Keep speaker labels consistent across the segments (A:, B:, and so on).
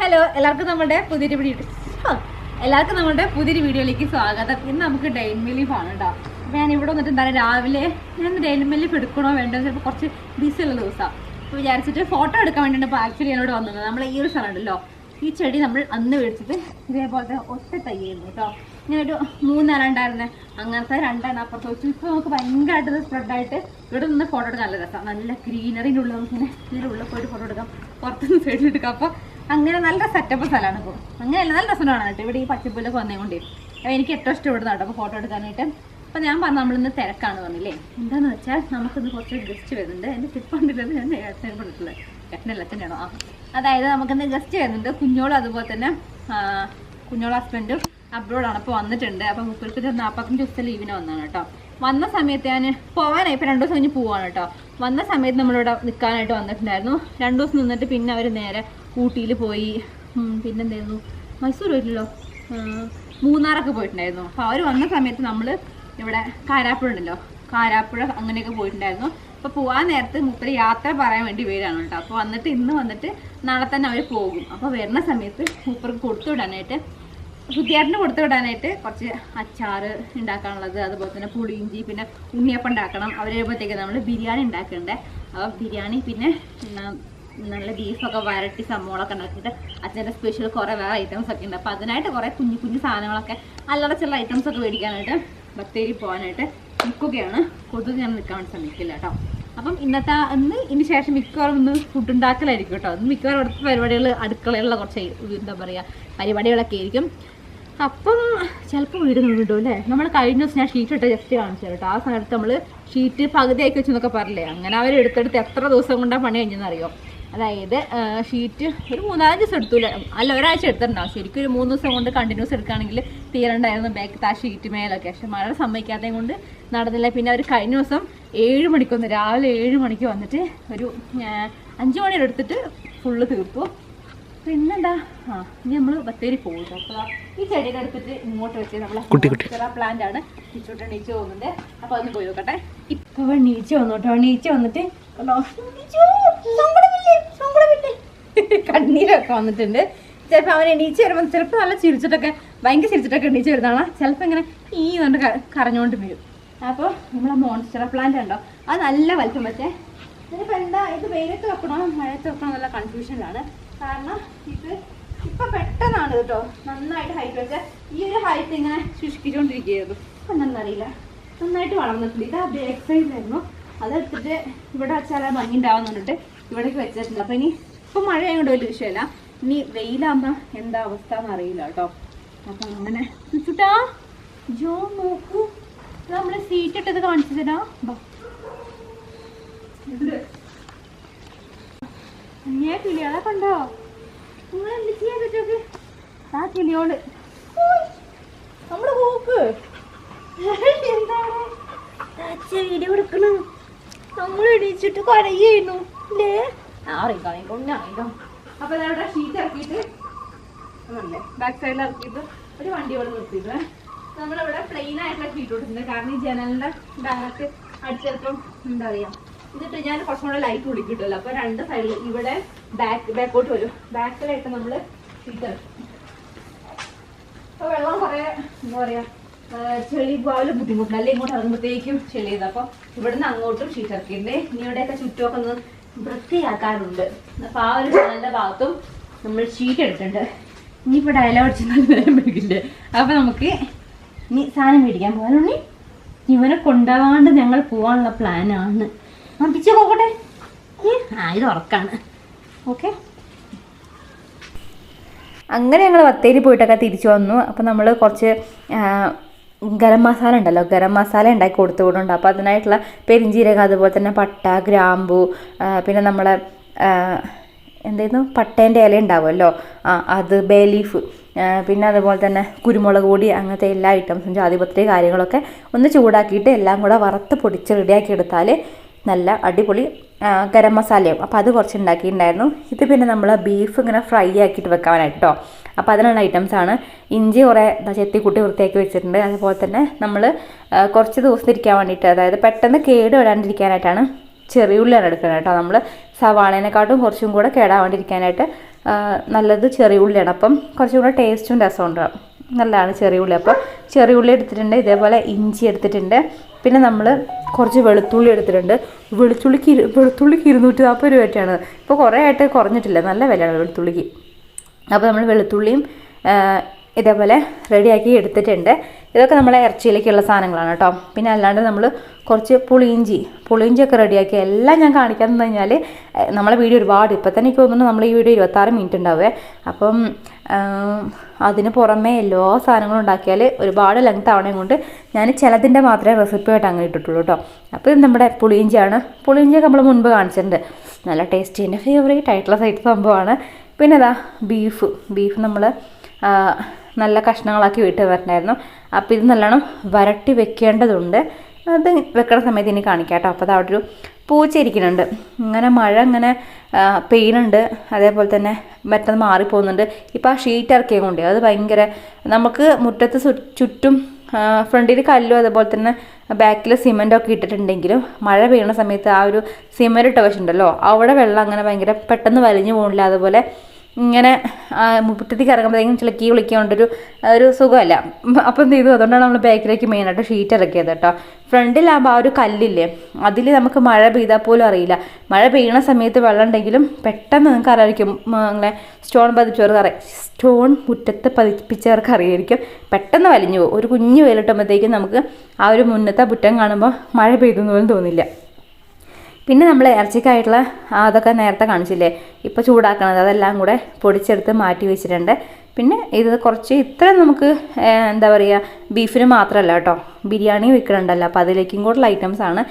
A: Hello എല്ലാവർക്കും നമ്മുടെ പുതിയൊരു വീഡിയോ എല്ലാവർക്കും നമ്മുടെ പുതിയൊരു വീഡിയോയിലേക്ക് സ്വാഗതം. ഇന്ന് നമുക്ക് ഡെയിൻ ലീഫ് ആണ് കേട്ടോ അപ്പൊ ഞാൻ ഇവിടെ വന്നിട്ട് എന്താ രാവിലെ ഞാൻ ഡെയിൻ ലീഫ് എടുക്കണോ വേണ്ടോ ചിലപ്പോൾ കുറച്ച് ബിസി ഉള്ള ദിവസമാണ് അപ്പോൾ വിചാരിച്ചിട്ട് ഫോട്ടോ എടുക്കാൻ വേണ്ടിയിട്ട് ഇപ്പോൾ ആക്ച്വലി എന്നോട് വന്നത്. നമ്മൾ ഈ ഒരു സ്ഥലം ഉണ്ടല്ലോ. ഈ ചെടി നമ്മൾ അന്ന് മേടിച്ചിട്ട് ഇതേപോലത്തെ ഒറ്റ തയ്യായിരുന്നു കേട്ടോ ഇങ്ങനെ ഒരു മൂന്നെണ്ണം അങ്ങനത്തെ രണ്ടെണ്ണം. അപ്പുറത്ത് വെച്ചു ഇപ്പോൾ നമുക്ക് ഭയങ്കരമായിട്ട് സ്പ്രെഡായിട്ട് ഇവിടെ നിന്ന് ഫോട്ടോ എടുക്കാൻ നല്ല രസമാണ് നല്ല ഗ്രീനറിന്റെ ഉള്ളിൽ നമുക്ക് ഇങ്ങനെ ഇതിന്റെ ഉള്ളിൽ പോയിട്ട് ഫോട്ടോ എടുക്കാം. പുറത്തുനിന്ന് സൈഡിൽ എടുക്കാം. അപ്പോൾ അങ്ങനെ നല്ല സെറ്റപ്പ് സ്ഥലമാണ് ഇപ്പോൾ അങ്ങനെയല്ല നല്ല രസമാണ് കേട്ടോ ഇവിടെ ഈ പച്ചപ്പുല്ലൊക്കെ വന്നേകൊണ്ടേ അപ്പോൾ എനിക്ക് ഏറ്റവും ഇഷ്ടം ഇവിടുന്ന് കേട്ടോ. ഫോട്ടോ എടുക്കാനായിട്ട്. അപ്പോൾ ഞാൻ പറഞ്ഞു നമ്മളിന്ന് തിരക്കാണ് പറഞ്ഞില്ലേ എന്താന്ന് വെച്ചാൽ നമുക്കിന്ന് കുറച്ച് ഗസ്റ്റ് വരുന്നുണ്ട്. എന്റെ ടിപ്പുണ്ടല്ലോ ഞാൻ നേരത്തെ പറഞ്ഞിട്ടുള്ളത്. ആ അതായത് നമുക്കിന്ന് ഗസ്റ്റ് വരുന്നുണ്ട്. കുഞ്ഞോളും അതുപോലെ തന്നെ കുഞ്ഞോളും ഹസ്ബൻഡും അബ്രോഡാണ് അപ്പോൾ വന്നിട്ടുണ്ട്. അപ്പോൾ മുപ്പത്തി നാൽപ്പത്തഞ്ച് ദിവസത്തെ ലീവിന് വന്നതാണ് കേട്ടോ. വന്ന സമയത്ത് ഞാൻ പോകാനായി ഇപ്പോൾ രണ്ട് ദിവസം കഴിഞ്ഞ് പോവാണ് കേട്ടോ. വന്ന സമയത്ത് നമ്മളിവിടെ നിൽക്കാനായിട്ട് വന്നിട്ടുണ്ടായിരുന്നു. രണ്ട് ദിവസം നിന്നിട്ട് പിന്നെ അവർ നേരെ ഊട്ടിയിൽ പോയി. പിന്നെ പിന്നെന്തായിരുന്നു? മൈസൂർ പോയിട്ടില്ലല്ലോ? ആ, മൂന്നാറൊക്കെ പോയിട്ടുണ്ടായിരുന്നു. അപ്പോൾ അവർ വന്ന സമയത്ത് നമ്മൾ ഇവിടെ കാരാപ്പുഴ ഉണ്ടല്ലോ. കാരാപ്പുഴ അങ്ങനെയൊക്കെ പോയിട്ടുണ്ടായിരുന്നു. അപ്പോൾ പോകാൻ നേരത്ത് മുപ്പര് യാത്ര പറയാൻ വേണ്ടി വരികയാണ് കേട്ടോ. അപ്പോൾ വന്നിട്ട് ഇന്ന് വന്നിട്ട് നാളെ തന്നെ അവർ പോകും. അപ്പോൾ വരുന്ന സമയത്ത് മൂപ്പർക്ക് കൊടുത്തു വിടാനായിട്ട് സുധിയാറിന് കൊടുത്തു വിടാനായിട്ട് കുറച്ച് അച്ചാർ ഉണ്ടാക്കാനുള്ളത് അതുപോലെ തന്നെ പുളിയിഞ്ചി പിന്നെ ഉണ്ണിയപ്പം ഉണ്ടാക്കണം. അവർ വരുമ്പോഴത്തേക്ക് നമ്മൾ ബിരിയാണി ഉണ്ടാക്കണ്ടേ? അപ്പോൾ ബിരിയാണി പിന്നെ നല്ല ബീഫൊക്കെ വരട്ടി സംഭവങ്ങളൊക്കെ ഉണ്ടാക്കിയിട്ട് അച്ഛന്റെ സ്പെഷ്യൽ കുറേ വേറെ ഐറ്റംസ് ഒക്കെ ഉണ്ട്. അപ്പോൾ അതിനായിട്ട് കുറേ കുഞ്ഞു കുഞ്ഞു സാധനങ്ങളൊക്കെ അല്ലറ ചില ഐറ്റംസ് ഒക്കെ മേടിക്കാനായിട്ട് ബത്തേരി പോകാനായിട്ട് നിൽക്കുകയാണ്. കൊതുക് ഞാൻ നിൽക്കാൻ വേണ്ടി ശ്രമിക്കില്ല കേട്ടോ. അപ്പം ഇന്നത്തെ ഇന്ന് ഇനി ശേഷം മിക്കവാറും ഒന്ന് ഫുഡ് ഉണ്ടാക്കലായിരിക്കും കേട്ടോ. മിക്കവാറും അടുത്ത പരിപാടികൾ അടുക്കളയിലുള്ള കുറച്ച് എന്താ പറയുക പരിപാടികളൊക്കെ ആയിരിക്കും. അപ്പം ചിലപ്പോൾ വീട് നിന്നിട്ടോ അല്ലേ? നമ്മൾ കഴിഞ്ഞ ദിവസം ഞാൻ ഷീറ്റ് ഇട്ട് ജസ്റ്റ് കാണിച്ചു കേട്ടോ ആ സമയത്ത് നമ്മൾ ഷീറ്റ് പകുതിയാക്കി വെച്ചു എന്നൊക്കെ പറഞ്ഞില്ലേ? അങ്ങനെ അവർ എടുത്തെടുത്ത് എത്ര ദിവസം കൊണ്ടാണ് പണി കഴിഞ്ഞെന്നറിയോ അതായത് ഷീറ്റ് ഒരു മൂന്നാൽ ദിവസം എടുത്തൂല. അല്ല ഒരാഴ്ച എടുത്തിട്ടുണ്ടാവും. ശരിക്കും ഒരു മൂന്ന് ദിവസം കൊണ്ട് കണ്ടിന്യൂസ് എടുക്കുകയാണെങ്കിൽ തീരണ്ടായിരുന്നു ബാക്ക് ആ ഷീറ്റ് മേലൊക്കെ. പക്ഷെ മഴ സമ്മതിക്കാത്തതും കൊണ്ട് നടന്നില്ല. പിന്നെ അവർ കഴിഞ്ഞ ദിവസം ഏഴ് മണിക്കൊന്ന് രാവിലെ ഏഴ് മണിക്ക് വന്നിട്ട് ഒരു അഞ്ച് മണി എടുത്തിട്ട് ഫുള്ള് തീർത്തു. പിന്നെന്താ? ആ ഇനി നമ്മൾ ബത്തേരി പോകും. അപ്പോൾ ഈ ചെടിയുടെ അടുത്തിട്ട് ഇങ്ങോട്ട് വെച്ച് നമ്മളെ. പ്ലാന്റ് ആണ്. ഇച്ചോട്ട് എണീച്ച് പോകുന്നുണ്ട്. അപ്പോൾ അതൊന്ന് പോയി നോക്കട്ടെ. ഇപ്പൊ എണീച്ച് വന്നിട്ട് എണീച്ചു, സങ്കടമില്ലേ? കണ്ണീരൊക്കെ വന്നിട്ടുണ്ട്. ചിലപ്പോൾ അവൻ എണീച്ച് വരുമ്പോൾ ചിലപ്പോൾ നല്ല ചിരിച്ചിട്ടൊക്കെ ഭയങ്കര ചിരിച്ചിട്ടൊക്കെ എണീച്ച് വരുന്നതാണ്. ചിലപ്പോൾ ഇങ്ങനെ ഈ കൊണ്ട് കരഞ്ഞുകൊണ്ട് വരും. അപ്പോൾ നമ്മളെ മോൺസ്റ്റർ പ്ലാന്റ് ഉണ്ടോ അത് നല്ല വലിപ്പം വെച്ചേ. ഇതിപ്പോൾ എന്താ? ഇത് വെയിലത്ത് വെക്കണോ? മഴയത്ത് വെക്കണോ? എന്നുള്ള കൺഫ്യൂഷനിലാണ് കാരണം ഇത് ഇപ്പൊ പെട്ടെന്നാണ് കേട്ടോ നന്നായിട്ട് ഹൈറ്റ് വെച്ചാൽ ഈ ഒരു ഹൈറ്റ് ഇങ്ങനെ ശുഷ്കിച്ചുകൊണ്ടിരിക്കുകയായിരുന്നു എന്താണെന്നറിയില്ല. നന്നായിട്ട് വളർന്നിട്ടുണ്ട്. ഇത് അത് എക്സസൈസ് ആയിരുന്നു. അതെടുത്തിട്ട് ഇവിടെ വെച്ചാൽ ഭംഗി ഉണ്ടാവാന്ന് പറഞ്ഞിട്ട് ഇവിടേക്ക് വെച്ചിട്ടുണ്ട്. അപ്പൊ ഇനി ഇപ്പൊ മഴ ആയതുകൊണ്ട് വലിയ വിഷയമല്ല. ഇനി വെയിലാകുമ്പോ എന്താ അവസ്ഥ എന്ന് അറിയില്ല കേട്ടോ. അപ്പൊ അങ്ങനെ ചുട്ടാ ജോ നോക്കൂ. ഇത് നമ്മൾ സീറ്റ് ഇട്ടത് കാണിച്ചു തരാം ബാ. കിളികളെ കണ്ടോ? നിങ്ങൾ എന്ത് ചെയ്യാൻ പറ്റോക്ക് ആ കിളിയോട്. ഓയ്, നമ്മുടെ പോക്ക്. എന്താണ്? വീഡിയോ കൊടുക്കണം നമ്മൾ ഇടിച്ചിട്ട് കരയുന്നു. അല്ലേ അറിയിക്കാം അപ്പൊ അവിടെ ഷീറ്റ് ഇറക്കിയിട്ട് ബാക്ക് സൈഡിൽ ഇറക്കിയിട്ട് ഒരു വണ്ടി ഇവിടെ നിർത്തിയിട്ട് നമ്മളിവിടെ പ്ലെയിൻ ആയിട്ടുള്ള ഷീറ്റ് കൊടുത്തിട്ടുണ്ട്. കാരണം ഈ ജനലിന്റെ ബാക്ക് അടിച്ചപ്പം എന്താ പറയാ എന്നിട്ട് ഞാൻ കുറച്ചും കൂടെ ലൈറ്റ് കൂടി കിട്ടുമല്ലോ അപ്പൊ രണ്ട് സൈഡിൽ ഇവിടെ ബാക്ക് ബാക്കോട്ട് വരും. ബാക്കിലായിട്ട് നമ്മൾ ഇറക്കും അപ്പൊ വെള്ളം കുറെ എന്താ പറയാ ചെളി പോലെ ബുദ്ധിമുട്ടുണ്ട്. അല്ലെങ്കിൽ ഇങ്ങോട്ട് ഇറങ്ങുമ്പോഴത്തേക്കും ചെളി ചെയ്ത്. അപ്പൊ ഇവിടുന്ന് അങ്ങോട്ടും ഷീറ്റ് ഇറക്കിയിട്ടുണ്ട് ഇനി ഇവിടെയൊക്കെ ചുറ്റുമൊക്കെ ഒന്ന് വൃത്തിയാക്കാറുണ്ട് അപ്പൊ ആ ഒരു ചാനലിന്റെ ഭാഗത്തും നമ്മൾ ഷീറ്റ് എടുത്തിട്ടുണ്ട്. ഇനിയിപ്പോ ഡയലോഗ് അടിച്ച് നല്ല നേരം പിടിക്കില്ലേ അപ്പൊ നമുക്ക് ഇനി സാധനം മേടിക്കാൻ പോകാനുണ്ടെങ്കിൽ ഇവനെ കൊണ്ടുപോകാണ്ട് ഞങ്ങൾ പോകാനുള്ള പ്ലാനാണ് അടിച്ചു പോകട്ടെ? ആ ഇത് ഉറക്കാണ്. ഓക്കെ. അങ്ങനെ ഞങ്ങൾ ബത്തേരി പോയിട്ടൊക്കെ തിരിച്ചു വന്നു. അപ്പോൾ നമ്മൾ കുറച്ച് ഗരം മസാല ഉണ്ടല്ലോ ഗരം മസാല ഉണ്ടാക്കി കൊടുത്തു വിടുന്നുണ്ട് അപ്പോൾ അതിനായിട്ടുള്ള പെരിഞ്ജീരകം അതുപോലെ തന്നെ പട്ട ഗ്രാമ്പു പിന്നെ നമ്മളെ എന്തായിരുന്നു പട്ടേന്റെ ഇല ഉണ്ടാവുമല്ലോ? ആ അത് ബേ ലീഫ് പിന്നെ അതുപോലെ തന്നെ കുരുമുളക് പൊടി അങ്ങനത്തെ എല്ലാ ഐറ്റംസും ജാതിപത്രി കാര്യങ്ങളൊക്കെ ഒന്ന് ചൂടാക്കിയിട്ട് എല്ലാം കൂടെ വറുത്ത് പൊടിച്ച് റെഡിയാക്കി എടുത്താൽ നല്ല അടിപൊളി ഗരം മസാലയും. അപ്പോൾ അത് കുറച്ച് ഉണ്ടാക്കിയിട്ടുണ്ടായിരുന്നു ഇത് പിന്നെ നമ്മൾ ബീഫ് ഇങ്ങനെ ഫ്രൈ ആക്കിയിട്ട് വെക്കാനായിട്ട് കേട്ടോ അപ്പോൾ അതിനുള്ള ഐറ്റംസ് ആണ്. ഇഞ്ചി കുറേ ചെത്തി ചെത്തിക്കുട്ടി വൃത്തിയാക്കി വെച്ചിട്ടുണ്ട്. അതുപോലെ തന്നെ നമ്മൾ കുറച്ച് ദിവസം ഇരിക്കാൻ വേണ്ടിയിട്ട് അതായത് പെട്ടെന്ന് കേട് വരാണ്ടിരിക്കാനായിട്ടാണ് ചെറിയ ഉള്ളിയാണ് എടുക്കുന്നത് കേട്ടോ നമ്മൾ സവാളേനെക്കാട്ടും കുറച്ചും കൂടെ കേടാൻ വേണ്ടിയിരിക്കാനായിട്ട് നല്ലത് ചെറിയ ഉള്ളിയാണ്. അപ്പം കുറച്ചും കൂടെ ടേസ്റ്റും രസമുണ്ടാവും നല്ലതാണ് ചെറിയ ഉള്ളി. അപ്പോൾ ചെറിയ ഉള്ളി എടുത്തിട്ടുണ്ട്. ഇതേപോലെ ഇഞ്ചി എടുത്തിട്ടുണ്ട്. പിന്നെ നമ്മൾ കുറച്ച് വെളുത്തുള്ളി എടുത്തിട്ടുണ്ട്. വെളുത്തുള്ളിക്ക് വെളുത്തുള്ളിക്ക് ഇരുന്നൂറ്റി നാൽപ്പത് രൂപയായിട്ടാണ്. ഇപ്പോൾ കുറേ ആയിട്ട് കുറഞ്ഞിട്ടില്ല. നല്ല വിലയാണ് വെളുത്തുള്ളിക്ക്. അപ്പോൾ നമ്മൾ വെളുത്തുള്ളിയും ഇതേപോലെ റെഡിയാക്കി എടുത്തിട്ടുണ്ട്. ഇതൊക്കെ നമ്മളെ ഇറച്ചിയിലേക്കുള്ള സാധനങ്ങളാണ് കേട്ടോ. പിന്നെ അല്ലാണ്ട് നമ്മൾ കുറച്ച് പുളിയിഞ്ചി പുളിയിഞ്ചിയൊക്കെ റെഡിയാക്കി എല്ലാം ഞാൻ കാണിക്കാന്ന് കഴിഞ്ഞാൽ നമ്മളെ വീഡിയോ ഒരുപാട്. ഇപ്പം തന്നെ എനിക്ക് തോന്നുന്നു നമ്മൾ ഈ വീഡിയോ ഇരുപത്താറ് മിനിറ്റ് ഉണ്ടാവേ. അപ്പം അതിന് പുറമെ എല്ലാ സാധനങ്ങളും ഉണ്ടാക്കിയാൽ ഒരുപാട് ലെങ്ത് ആവണേ കൊണ്ട് ഞാൻ ചിലതിന്റെ മാത്രമേ റെസിപ്പി ആയിട്ട് ഇട്ടിട്ടുള്ളൂ കേട്ടോ അപ്പോൾ നമ്മുടെ പുളിയിഞ്ചിയാണ്. പുളിയിഞ്ചി നമ്മൾ മുൻപ് കാണിച്ചിട്ടുണ്ട്. നല്ല ടേസ്റ്റി എന്റെ ഫേവറേറ്റ് ആയിട്ടുള്ള സൈറ്റ് സംഭവമാണ്. പിന്നെ ഇതാ ബീഫ് ബീഫ് നമ്മൾ നല്ല കഷ്ണങ്ങളാക്കി വീട്ടിൽ വരണ്ടായിരുന്നു അപ്പോൾ ഇത് നല്ലോണം വരട്ടി വെക്കേണ്ടതുണ്ട്. അത് വെക്കണ സമയത്ത് ഇനി കാണിക്കാം കേട്ടോ അപ്പോൾ അത് അവിടെ ഒരു പൂച്ച ഇരിക്കുന്നുണ്ട് ഇങ്ങനെ മഴ ഇങ്ങനെ പെയ്യുന്നുണ്ട്. അതേപോലെ തന്നെ മറ്റത് മാറിപ്പോകുന്നുണ്ട്. ഇപ്പോൾ ആ ഷീറ്റ് ഇറക്കിയത് കൊണ്ട് അത് ഭയങ്കര നമുക്ക് മുറ്റത്ത് ചുറ്റും ഫ്രണ്ടിൽ കല്ലും അതുപോലെ തന്നെ ബാക്കിൽ സിമെന്റ് ഇട്ടിട്ടുണ്ടെങ്കിലും മഴ പെയ്യുന്ന സമയത്ത് ആ ഒരു സിമെന്റ് ഇട്ട വശമുണ്ടല്ലോ അവിടെ വെള്ളം അങ്ങനെ ഭയങ്കര പെട്ടെന്ന് വലിഞ്ഞു പോകുന്നില്ല അതുപോലെ ഇങ്ങനെ മുറ്റത്തേക്ക് ഇറങ്ങുമ്പോഴത്തേക്കും ചിലക്കി വിളിക്കൊണ്ടൊരു ഒരു സുഖമല്ല. അപ്പം എന്ത് ചെയ്തു? അതുകൊണ്ടാണ് നമ്മൾ ബാക്കിലേക്ക് മെയിനായിട്ട് ഷീറ്റ് ഇറക്കിയത് കേട്ടോ. ഫ്രണ്ടിലാകുമ്പോൾ ആ ഒരു കല്ലില്ലേ? അതിൽ നമുക്ക് മഴ പെയ്താൽ പോലും അറിയില്ല. മഴ പെയ്യണ സമയത്ത് വെള്ളം ഉണ്ടെങ്കിലും പെട്ടെന്ന് നിങ്ങൾക്ക് അറിയായിരിക്കും അങ്ങനെ സ്റ്റോൺ പതിച്ചവർക്ക് അറിയാം. സ്റ്റോൺ മുറ്റത്ത് പതിപ്പിച്ചവർക്ക് അറിയായിരിക്കും പെട്ടെന്ന് വലിഞ്ഞു പോകും. ഒരു കുഞ്ഞു വെയിലിട്ടുമ്പോഴത്തേക്കും നമുക്ക് ആ ഒരു മുന്നത്തെ മുറ്റം കാണുമ്പോൾ മഴ പെയ്തു പോലും തോന്നില്ല. പിന്നെ നമ്മൾ ഇറച്ചിക്കായിട്ടുള്ള അതൊക്കെ നേരത്തെ കാണിച്ചില്ലേ? ഇപ്പോൾ ചൂടാക്കണത് അതെല്ലാം കൂടെ പൊടിച്ചെടുത്ത് മാറ്റി വെച്ചിട്ടുണ്ട്. പിന്നെ ഇത് കുറച്ച് ഇത്ര നമുക്ക് എന്താ പറയുക ബീഫിന് മാത്രമല്ല കേട്ടോ. ബിരിയാണി വെക്കണുണ്ടല്ലോ അപ്പോൾ അതിലേക്കും കൂടുതൽ ഐറ്റംസ് ആണ്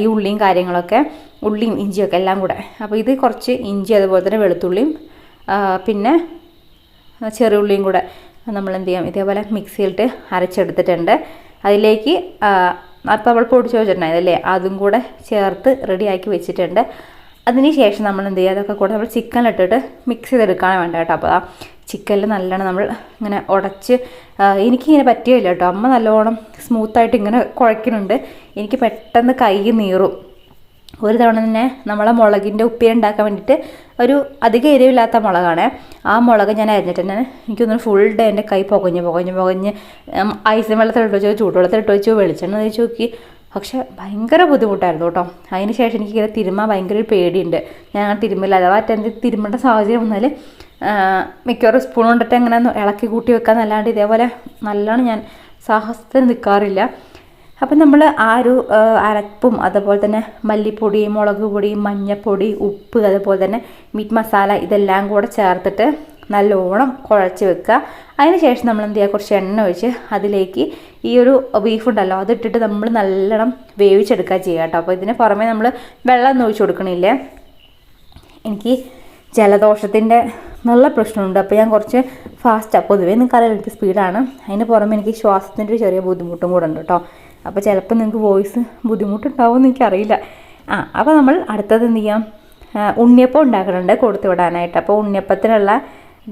A: ഈ ഉള്ളിയും കാര്യങ്ങളൊക്കെ ഉള്ളിയും ഇഞ്ചിയൊക്കെ എല്ലാം കൂടെ. അപ്പോൾ ഇത് കുറച്ച് ഇഞ്ചി അതുപോലെ തന്നെ വെളുത്തുള്ളിയും പിന്നെ ചെറിയ ഉള്ളിയും കൂടെ നമ്മൾ എന്ത് ചെയ്യാം ഇതേപോലെ മിക്സിയിലിട്ട് അരച്ചെടുത്തിട്ടുണ്ട്. അതിലേക്ക് അപ്പോൾ അവൾ പൊടിച്ച് വെച്ചിട്ടുണ്ടായിരുന്നല്ലേ അതും കൂടെ ചേർത്ത് റെഡിയാക്കി വെച്ചിട്ടുണ്ട്. അതിന് ശേഷം നമ്മൾ എന്ത് ചെയ്യുക? അതൊക്കെ കൂടെ നമ്മൾ ചിക്കനിലിട്ടിട്ട് മിക്സ് ചെയ്തെടുക്കാണ് വേണ്ട കേട്ടോ. അപ്പോൾ ആ ചിക്കനിൽ നല്ലോണം നമ്മൾ ഇങ്ങനെ ഉടച്ച് എനിക്കിങ്ങനെ പറ്റിയില്ല കേട്ടോ. അമ്മ നല്ലോണം സ്മൂത്തായിട്ട് ഇങ്ങനെ കുഴക്കുന്നുണ്ട്. എനിക്ക് പെട്ടെന്ന് കൈ നീറും. ഒരു തവണ തന്നെ നമ്മളെ മുളകിന്റെ ഉപ്പേരി ഉണ്ടാക്കാൻ വേണ്ടിയിട്ട് ഒരു അധികം എരിവില്ലാത്ത മുളകാണ്. ആ മുളക് ഞാൻ അരിഞ്ഞിട്ട് തന്നെ എനിക്കൊന്ന് ഫുൾ ഡേ എന്റെ കൈ പുകഞ്ഞ് പുകഞ്ഞ് പുകഞ്ഞ് ഐസ് വെള്ളത്തിലിട്ട് വെച്ചു ചൂടുവെള്ളത്തിലിട്ട് വെച്ചു വെളിച്ചെണ്ണ തേച്ച് നോക്കി. പക്ഷെ ഭയങ്കര ബുദ്ധിമുട്ടായിരുന്നു കേട്ടോ. അതിന് ശേഷം എനിക്ക് ഇങ്ങനെ തിരുമ്മാൻ ഭയങ്കര ഒരു പേടിയുണ്ട്. ഞാൻ അങ്ങനെ തിരുമ്മില്ല അഥവാ എന്റെ തിരുമ്മേണ്ട സാഹചര്യം വന്നാൽ മിക്കവാറും സ്പൂൺ കൊണ്ടിട്ട് അങ്ങനെ ഇളക്കി കൂട്ടി വെക്കാൻ അല്ലാണ്ട് ഇതേപോലെ നല്ലോണം ഞാൻ സാഹസത്തിന് നിൽക്കാറില്ല അപ്പം നമ്മൾ ആ ഒരു അരപ്പും അതുപോലെ തന്നെ മല്ലിപ്പൊടി മുളക് പൊടി മഞ്ഞൾപ്പൊടി ഉപ്പ് അതുപോലെ തന്നെ മീറ്റ് മസാല ഇതെല്ലാം കൂടെ ചേർത്തിട്ട് നല്ലോണം കുഴച്ച് വെക്കുക. അതിന് ശേഷം നമ്മൾ എന്ത് ചെയ്യുക? കുറച്ച് എണ്ണ ഒഴിച്ച് അതിലേക്ക് ഈ ഒരു ബീഫ് ഉണ്ടല്ലോ അതിട്ടിട്ട് നമ്മൾ നല്ലോണം വേവിച്ചെടുക്കുക ചെയ്യുക കേട്ടോ. അപ്പോൾ ഇതിന് പുറമെ നമ്മൾ വെള്ളം ഒന്നും ഒഴിച്ച് കൊടുക്കണില്ലേ. എനിക്ക് ജലദോഷത്തിന്റെ നല്ല പ്രശ്നമുണ്ട്. അപ്പോൾ ഞാൻ കുറച്ച് ഫാസ്റ്റാണ് പൊതുവേ നിങ്ങൾക്കറിയാം എനിക്ക് സ്പീഡാണ് അതിന് പുറമെ എനിക്ക് ശ്വാസത്തിന്റെ ഒരു ചെറിയ ബുദ്ധിമുട്ടും കൂടെ ഉണ്ട് കേട്ടോ. അപ്പോൾ ചിലപ്പോൾ നിങ്ങൾക്ക് വോയിസ് ബുദ്ധിമുട്ടുണ്ടാവുമെന്ന് എനിക്കറിയില്ല. ആ അപ്പോൾ നമ്മൾ അടുത്തത് എന്ത് ചെയ്യാം? ഉണ്ണിയപ്പം ഉണ്ടാക്കുന്നുണ്ട് കൊടുത്തു വിടാനായിട്ട്. അപ്പോൾ ഉണ്ണിയപ്പത്തിനുള്ള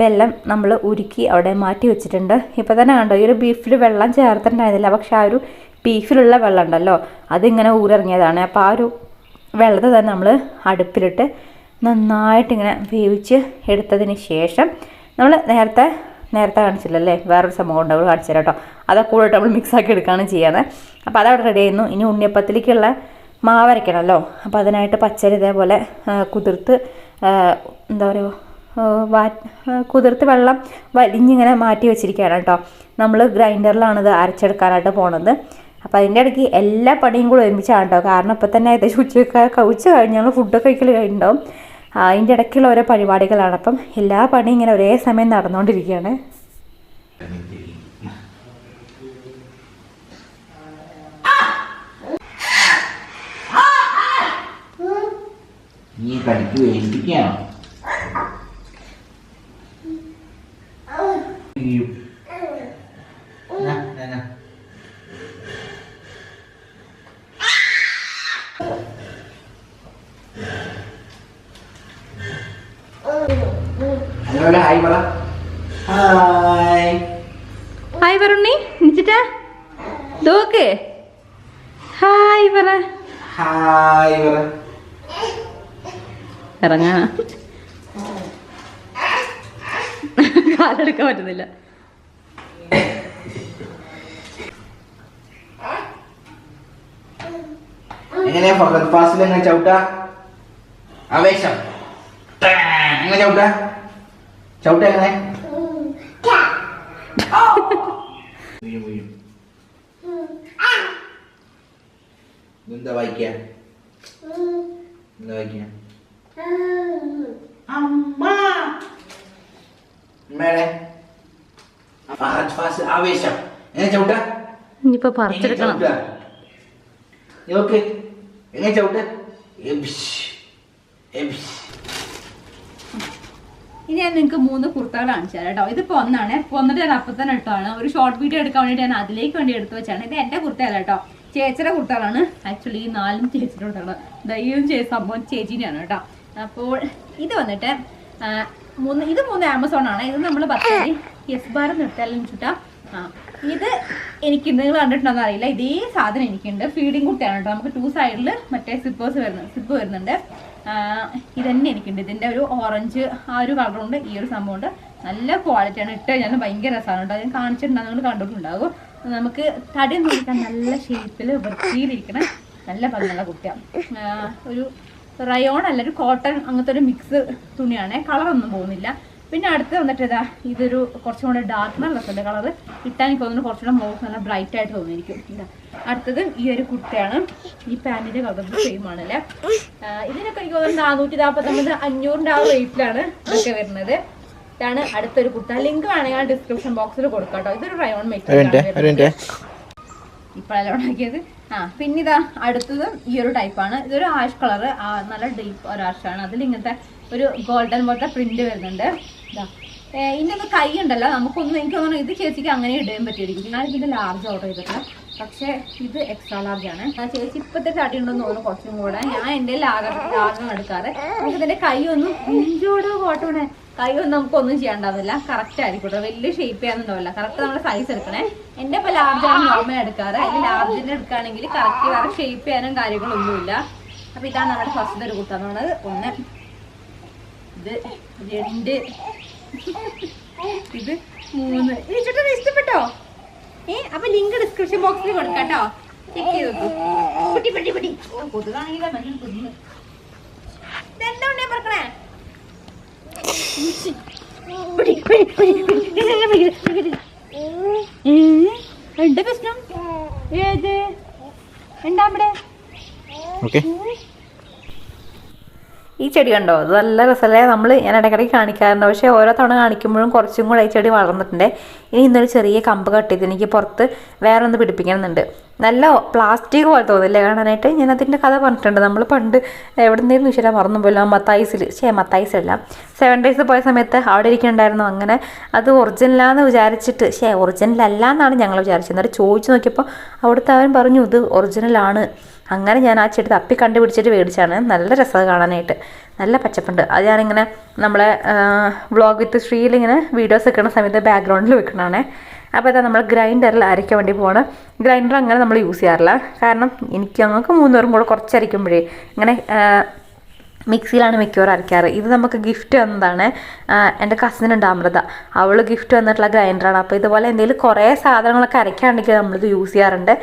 A: വെള്ളം നമ്മൾ ഉരുക്കി അവിടെ മാറ്റി വെച്ചിട്ടുണ്ട്. ഇപ്പോൾ തന്നെ കണ്ടോ ഈ ഒരു ബീഫിൽ വെള്ളം ചേർത്തിട്ടുണ്ടായിരുന്നില്ല. പക്ഷെ ആ ഒരു ബീഫിലുള്ള വെള്ളം ഉണ്ടല്ലോ അതിങ്ങനെ ഊരിറങ്ങിയതാണ്. അപ്പോൾ ആ ഒരു വെള്ളത്തെ തന്നെ നമ്മൾ അടുപ്പിലിട്ട് നന്നായിട്ടിങ്ങനെ വേവിച്ച് എടുത്തതിന് ശേഷം നമ്മൾ നേരത്തെ നേരത്തെ കാണിച്ചില്ലല്ലേ? വേറൊരു സംഭവം ഉണ്ട് അവിടെ കാണിച്ചു തരാം കേട്ടോ അതൊക്കെ കൂടെ നമ്മൾ മിക്സ് ആക്കി എടുക്കുകയാണ് ചെയ്യുന്നത് അപ്പോൾ അതവിടെ റെഡി ആയിരുന്നു. ഇനി ഉണ്ണിയപ്പത്തിലേക്കുള്ള മാവരയ്ക്കണമല്ലോ അപ്പോൾ അതിനായിട്ട് പച്ചരി ഇതേപോലെ കുതിർത്ത് എന്താ പറയുക വാ കുതിർത്ത് വെള്ളം വലിഞ്ഞിങ്ങനെ മാറ്റി വെച്ചിരിക്കുകയാണ് കേട്ടോ. നമ്മൾ ഗ്രൈൻഡറിലാണിത് അരച്ചെടുക്കാനായിട്ട് പോണത്. അപ്പോൾ അതിന്റെ ഇടയ്ക്ക് എല്ലാ പണിയും കൂടെ ഒരുമിച്ചാണ് കേട്ടോ. കാരണം ഇപ്പം തന്നെ ഏകദേശം ഉച്ചയൊക്കെ കഴിച്ച് കഴിഞ്ഞാൽ ഫുഡൊക്കെ കഴിക്കൽ കഴിഞ്ഞിട്ടുണ്ടാവും. അതിന്റെ ഇടയ്ക്കുള്ള ഓരോ പരിപാടികളാണ്. അപ്പം എല്ലാ പണിയും ഇങ്ങനെ ഒരേ സമയം നടന്നുകൊണ്ടിരിക്കുകയാണ്.
B: നീ ഹായ് പറ. ഹായ്
A: ഹായ് പറയുണ്ണി നിച്ചിട്ടാ? നോക്ക് ഹായ് പറ.
B: ഹായ് പറ.
A: ഇറങ്ങാനാ കാലെടുക്കാൻ പറ്റുന്നില്ല.
B: എങ്ങനെയാ ഫഹദ്? ഫാസിൽ എങ്ങനെ ചവിട്ട? ആവേശം. എങ്ങനെ ചവിട്ട? ചവിട്ട എങ്ങനെ വീഴും വീഴും എന്താ വായിക്ക എന്താ വായിക്ക അമ്മ ഫാസിൽ ആവേശം എങ്ങനെ ചവിട്ട
A: ഇനിയിപ്പോ പറിച്ചെടുക്കണം?
B: നോക്ക് എങ്ങനെ ചവിട്ട എബിഷ് എബിഷ്
A: ഇനി ഞാൻ നിങ്ങൾക്ക് മൂന്ന് കുർത്തകൾ കാണിച്ചു തരാം കേട്ടോ. ഇതിപ്പോൾ ഒന്നാണ്. ഇപ്പൊ വന്നിട്ട് ഞാൻ അപ്പം തന്നെ ഇട്ടതാണ്. ഒരു ഷോർട്ട് വീഡിയോ എടുക്കാൻ വേണ്ടിയിട്ട് ഞാൻ അതിലേക്ക് വേണ്ടി എടുത്തു വെച്ചാണ്. ഇത് എന്റെ കുർത്തയല്ല കേട്ടോ. ചേച്ചിയുടെ കുർത്തകളാണ്. ആക്ച്വലി ഈ നാലും ചേച്ചിയുടെ കുർത്തകളാണ്. ദൈവം ചെയ്ത സംഭവം ചേച്ചീനെയാണ് കേട്ടോ. അപ്പോൾ ഇത് വന്നിട്ട് മൂന്ന് ഇത് മൂന്ന് ആമസോൺ ആണ്. ഇത് നമ്മൾ പത്തായി യെസ് ബാർ എടുത്താലും ചുട്ടാ ആ ഇത് എനിക്ക് നിങ്ങൾ കണ്ടിട്ടുണ്ടോ അറിയില്ല. ഇതേ സാധനം എനിക്കുണ്ട്. ഫീഡിങ് കുട്ടിയാണ് കേട്ടോ. നമുക്ക് ടു സൈഡിൽ മറ്റേ സിപ്പേഴ്സ് വരുന്നു സിപ്പ് വരുന്നുണ്ട്. ഇതന്നെ എനിക്കുണ്ട്. ഇതിന്റെ ഒരു ഓറഞ്ച് ആ ഒരു കളറുണ്ട് ഈ ഒരു സംഭവമുണ്ട് നല്ല ക്വാളിറ്റിയാണ് ഇട്ട് ഞാൻ ഭയങ്കര രസമാണ് കേട്ടോ. ഞാൻ കാണിച്ചിട്ടുണ്ടാകും നിങ്ങൾ കണ്ടിട്ടുണ്ടാകും. നമുക്ക് തടി നോക്കാൻ നല്ല ഷേപ്പിൽ വൃത്തിയിലിരിക്കണ നല്ല ഭംഗിയുള്ള കുട്ടിയാണ്. ഒരു റയോൺ അല്ല ഒരു കോട്ടൺ അങ്ങനത്തെ ഒരു മിക്സ് തുണിയാണ്. കളറൊന്നും പോകുന്നില്ല. പിന്നെ അടുത്ത് വന്നിട്ട് ഇതാ ഇതൊരു കുറച്ചും കൂടെ ഡാർക്ക് നല്ല രസമുണ്ട് കളർ ഇട്ടാൻ എനിക്ക് തോന്നുന്നു കുറച്ചുകൂടെ മോൾക്ക് നല്ല ബ്രൈറ്റ് ആയിട്ട് തോന്നിയിരിക്കും. ഇതാ അടുത്തത് ഈ ഒരു കുർത്തയാണ് ഈ പാന്റിന്റെ കളർ സെയിം ആണല്ലേ? ഇതിനൊക്കെ എനിക്ക് തോന്നുന്നു നാനൂറ്റി നാൽപ്പത്തൊമ്പത് അഞ്ഞൂറിന്റെ ആ റേറ്റിലാണ് ഇതൊക്കെ വരുന്നത്. ഇതാണ് അടുത്തൊരു കുർത്ത ലിങ്ക് വേണമെങ്കിൽ ഞാൻ ഡിസ്ക്രിപ്ഷൻ ബോക്സിൽ കൊടുക്കാം കേട്ടോ. ഇതൊരു റയോൺ മെറ്റീരിയൽ ഇപ്പോഴല്ല ഉണ്ടാക്കിയത്? ആ പിന്നെ ഇതാ അടുത്തത് ഈ ഒരു ടൈപ്പാണ് ഇതൊരു ആഷ് കളർ നല്ല ഡീപ്പ് ഒരു ആഷാണ് അതിൽ ഇങ്ങനത്തെ ഒരു ഗോൾഡൻ പോലത്തെ പ്രിന്റ് വരുന്നുണ്ട്. ഇതാ ഏ, ഇതിന്റെ ഒന്ന് കൈ ഉണ്ടല്ലോ നമുക്കൊന്നും എനിക്ക് തോന്നുന്നു ഇത് ചേച്ചിക്ക് അങ്ങനെ ഇടാൻ പറ്റിയിരിക്കും ഞാൻ ഇതിന്റെ ലാർജ് ഓർഡർ ചെയ്തിട്ടുണ്ട് പക്ഷെ ഇത് എക്സ്ട്രാ ലാർജ് ആണ്. ചേച്ചി ഇപ്പത്തെ ചാട്ടി ഉണ്ടെന്ന് തോന്നുന്നു കുറച്ചും കൂടെ. ഞാൻ എന്റെ ലാർജ് ലാർജാണ് എടുക്കാറ് നമുക്ക് ഇതിന്റെ കൈ ഒന്നും ഇഞ്ചോട് കോട്ടോടെ കൈ ഒന്നും നമുക്കൊന്നും ചെയ്യാണ്ടാവില്ല. കറക്റ്റ് ആയിരിക്കും വലിയ ഷേപ്പ് ചെയ്യാന്നുണ്ടാവില്ല കറക്റ്റ് നമ്മുടെ സൈസ് എടുക്കണേ. എന്റെ ഇപ്പൊ ലാർജ് ആണ് നോർമൽ എടുക്കാറ്. അതിൽ ലാർജിന്റെ എടുക്കുകയാണെങ്കിൽ കറക്റ്റ് വേറെ ഷേപ്പ് ചെയ്യാനും കാര്യങ്ങളൊന്നുമില്ല. അപ്പൊ ഇതാണ് നമ്മുടെ ഫസ്റ്റ് ഒരു കുട്ടാന്ന് പറയുന്നത്. ഒന്ന് ഇത് രണ്ട്. ഇത് മൂന്ന്. ഈ ചേട്ടാ ഇഷ്ടപ്പെട്ടോ? ഏ അപ്പൊ ലിങ്ക് ഡിസ്ക്രിപ്ഷൻ ബോക്സിൽ കൊടുക്കാം കേട്ടോ. ചെക്ക് ചെയ്ത് നോക്കൂ. പിടി പിടി പിടി. ഓ കൊതുകാണെങ്കിൽ നല്ല കൊതുക് ഇതെന്താ ഉണ്ടേ പറക്കണേ? എന്താ പ്രശ്നം? ഏത്? എന്താ അവിടെ?
B: ഓക്കെ.
A: ഈ ചെടി കണ്ടോ? അത് നല്ല രസമല്ലേ നമ്മൾ ഞാൻ ഇടയ്ക്കിടയ്ക്ക് കാണിക്കാറുണ്ട്. പക്ഷേ ഓരോ തവണ കാണിക്കുമ്പോഴും കുറച്ചും കൂടെ ഈ ചെടി വളർന്നിട്ടുണ്ട്. ഇനി ഇന്നൊരു ചെറിയ കമ്പ് കട്ട് ചെയ്ത് എനിക്ക് പുറത്ത് വേറെ ഒന്ന് പിടിപ്പിക്കണമെന്നുണ്ട് നല്ല പ്ലാസ്റ്റിക് പോലെ തോന്നില്ലേ കാണാനായിട്ട്? ഞാൻ അതിന്റെ കഥ പറഞ്ഞിട്ടുണ്ട്. നമ്മൾ പണ്ട് എവിടെ നിന്നായിരുന്നു വിഷയം മറന്നു പോലും മത്തായിസിൽ ശേ മത്തായിസല്ല സെവൻ ഡേയ്സ് പോയ സമയത്ത് അവിടെ ഇരിക്കണ്ടായിരുന്നു അങ്ങനെ അത് ഒറിജിനലാന്ന് വിചാരിച്ചിട്ട് ശേ ഒറിജിനലല്ല എന്നാണ് ഞങ്ങൾ വിചാരിച്ചത് എന്നിട്ട് ചോദിച്ചു നോക്കിയപ്പോൾ അവിടുത്തെ അവൻ പറഞ്ഞു ഇത് ഒറിജിനലാണ് അങ്ങനെ ഞാൻ ആ ചെടി തപ്പി കണ്ടുപിടിച്ചിട്ട് മേടിച്ചാണ്. നല്ല രസമാണ് കാണാനായിട്ട്. നല്ല പച്ചപ്പുണ്ട്. അത് ഞാനിങ്ങനെ നമ്മളെ വ്ളോഗ് വിത്ത് ശ്രീയിൽ ഇങ്ങനെ വീഡിയോസ് വെക്കുന്ന സമയത്ത് ബാക്ക്ഗ്രൗണ്ടിൽ വെക്കണതാണ് അപ്പോൾ ഇതാ നമ്മൾ ഗ്രൈൻഡറിൽ അരയ്ക്കാൻ വേണ്ടി പോവാണ്. ഗ്രൈൻഡർ അങ്ങനെ നമ്മൾ യൂസ് ചെയ്യാറില്ല. കാരണം എനിക്ക് ഞങ്ങൾക്ക് മൂന്നുപേരും കൂടെ കുറച്ചരയ്ക്കുമ്പോഴേ ഇങ്ങനെ മിക്സിയിലാണ് മിക്കവാറും അരയ്ക്കാറ്. ഇത് നമുക്ക് ഗിഫ്റ്റ് വന്നതാണ് എന്റെ കസിനുണ്ട് അമൃത. അവൾ ഗിഫ്റ്റ് വന്നിട്ടുള്ള ഗ്രൈൻഡറാണ് അപ്പോൾ ഇതുപോലെ എന്തെങ്കിലും കുറേ സാധനങ്ങളൊക്കെ അരയ്ക്കാണ്ടെങ്കിൽ നമ്മളിത് യൂസ് ചെയ്യാറുണ്ട്.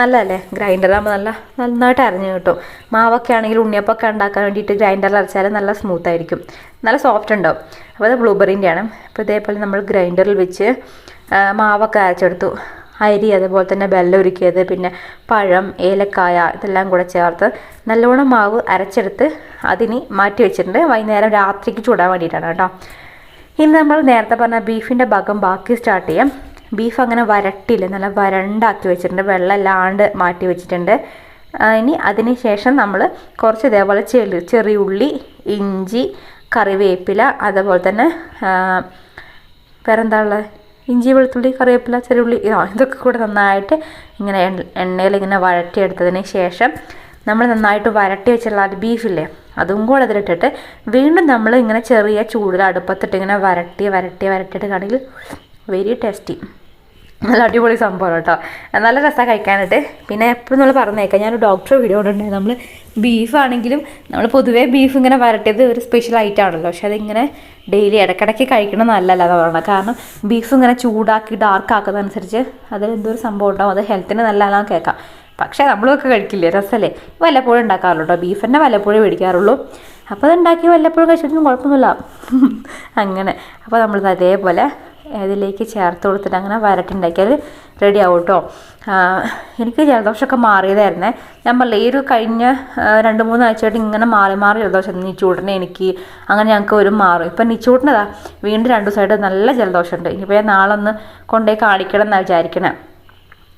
A: നല്ലതല്ലേ? ഗ്രൈൻഡറാകുമ്പോൾ നല്ല നന്നായിട്ട് അരഞ്ഞു കിട്ടും. മാവൊക്കെ ആണെങ്കിൽ ഉണ്ണിയപ്പൊക്കെ ഉണ്ടാക്കാൻ വേണ്ടിയിട്ട് ഗ്രൈൻഡറിൽ അരച്ചാൽ നല്ല സ്മൂത്ത് ആയിരിക്കും. നല്ല സോഫ്റ്റ് ഉണ്ടാവും. അപ്പോൾ അത് ബ്ലൂബെറിന്റെയാണ് അപ്പോൾ ഇതേപോലെ നമ്മൾ ഗ്രൈൻഡറിൽ വെച്ച് മാവൊക്കെ അരച്ചെടുത്തു. അരി അതുപോലെ തന്നെ വെള്ളം ഉരുക്കിയത് പിന്നെ പഴം ഏലക്കായ ഇതെല്ലാം കൂടെ ചേർത്ത് നല്ലോണം മാവ് അരച്ചെടുത്ത് അതിന് മാറ്റി വെച്ചിട്ടുണ്ട്. വൈകുന്നേരം രാത്രിക്ക് ചൂടാൻ വേണ്ടിയിട്ടാണ് കേട്ടോ. ഇന്ന് നമ്മൾ നേരത്തെ പറഞ്ഞ ബീഫിന്റെ ഭാഗം ബാക്കി സ്റ്റാർട്ട് ചെയ്യാം. ബീഫ് അങ്ങനെ വരട്ടില്ല നല്ല വരണ്ടാക്കി വെച്ചിട്ടുണ്ട്. വെള്ളം അല്ലാണ്ട് മാറ്റി വെച്ചിട്ടുണ്ട്. ഇനി അതിന് ശേഷം നമ്മൾ കുറച്ച് ഇതേപോലെ ചെളി ചെറിയ ഉള്ളി ഇഞ്ചി കറിവേപ്പില അതുപോലെ തന്നെ വേറെന്താ ഉള്ളത്? ഇഞ്ചി വെളുത്തുള്ളി കറിവേപ്പില ചെറുള്ളി ആ ഇതൊക്കെ കൂടെ നന്നായിട്ട് ഇങ്ങനെ എണ്ണ- എണ്ണയിൽ ഇങ്ങനെ വഴറ്റിയെടുത്തതിന് ശേഷം നമ്മൾ നന്നായിട്ട് വരട്ടി വെച്ചുള്ള അത് ബീഫില്ലേ അതും കൂടെ അതിലിട്ടിട്ട് വീണ്ടും നമ്മൾ ഇങ്ങനെ ചെറിയ ചൂടിൽ അടുപ്പത്തിട്ട് ഇങ്ങനെ വരട്ടി വരട്ടി വരട്ടിയിട്ട് കാണെങ്കിൽ വെരി ടേസ്റ്റി നല്ല അടിപൊളി സംഭവമാണ് കേട്ടോ. നല്ല രസമാണ് കഴിക്കാനായിട്ട്. പിന്നെ എപ്പോഴും നമ്മൾ പറഞ്ഞേക്കാം ഞാനൊരു ഡോക്ടർ വീഡിയോ കൊണ്ടുണ്ടായിരുന്നു നമ്മൾ ബീഫാണെങ്കിലും നമ്മൾ പൊതുവേ ബീഫ് ഇങ്ങനെ വരട്ടിയത് ഒരു സ്പെഷ്യൽ ഐറ്റം ആണല്ലോ. പക്ഷെ അതിങ്ങനെ ഡെയിലി ഇടയ്ക്കിടയ്ക്ക് കഴിക്കണം നല്ലല്ല എന്ന് പറയുന്നത് കാരണം ബീഫ് ഇങ്ങനെ ചൂടാക്കി ഡാർക്ക് ആക്കുന്നതനുസരിച്ച് അതിൽ എന്തോ ഒരു സംഭവം ഉണ്ടാവും. അത് ഹെൽത്തിന് നല്ലതാണെന്ന് കേൾക്കാം. പക്ഷേ നമ്മളൊക്കെ കഴിക്കില്ലേ? രസമല്ലേ വല്ലപ്പോഴും ഉണ്ടാക്കാറുള്ളൂ കേട്ടോ. ബീഫ് തന്നെ വല്ലപ്പോഴും മേടിക്കാറുള്ളൂ. അപ്പോൾ അത് ഉണ്ടാക്കി വല്ലപ്പോഴും കഴിച്ചിട്ടും കുഴപ്പമൊന്നുമില്ല. അങ്ങനെ. അപ്പോൾ നമ്മൾ അതേപോലെ ഇതിലേക്ക് ചേർത്ത് കൊടുത്തിട്ട് അങ്ങനെ വരട്ടുണ്ടാക്കിയാൽ റെഡി ആവും കേട്ടോ എനിക്ക് ജലദോഷമൊക്കെ മാറിയതായിരുന്നേ. ഞാൻ പറഞ്ഞില്ല ഈ ഒരു കഴിഞ്ഞ രണ്ട് മൂന്ന് ആഴ്ചയായിട്ട് ഇങ്ങനെ മാറി മാറി ജലദോഷം നിച്ചൂട്ടിനെ എനിക്ക് അങ്ങനെ ഞങ്ങൾക്ക് ഒരു മാറും. ഇപ്പം നിച്ചൂട്ടിനതാ വീണ്ടും രണ്ട് ദിവസമായിട്ട് നല്ല ജലദോഷമുണ്ട്. ഇനിയിപ്പോൾ ഞാൻ നാളെ ഒന്ന് കൊണ്ടുപോയി കാണിക്കണം എന്നാണ് വിചാരിക്കണേ.